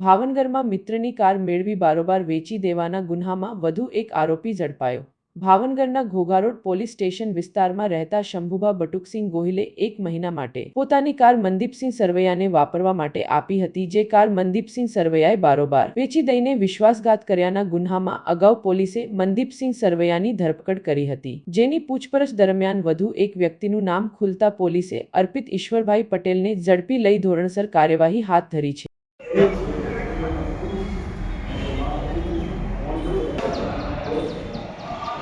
ભાવનગરમાં મિત્રની કાર મેળવી બારોબાર વેચી દેવાના ગુન્હામાં વધુ એક આરોપી ઝડપાયો. ભાવનગરના ઘોઘારોડ પોલીસ સ્ટેશન વિસ્તારમાં રહેતા શંભુભા બટુકસિંહ ગોહિલે એક મહિના માટે પોતાની કાર મનદીપસિંહ સરવૈયાને વાપરવા માટે આપી હતી, જે કાર મનદીપસિંહ સરવૈયાએ બારોબાર વેચી દઈને વિશ્વાસઘાત કર્યાના ગુન્હામાં અગાઉ પોલીસે મનદીપસિંહ સરવૈયાની ધરપકડ કરી હતી. જેની પૂછપરછ દરમિયાન વધુ એક વ્યક્તિનું નામ ખુલતા પોલીસે અર્પિત ઈશ્વરભાઈ પટેલને ઝડપી લઈ ધોરણસર કાર્યવાહી હાથ ધરી છે.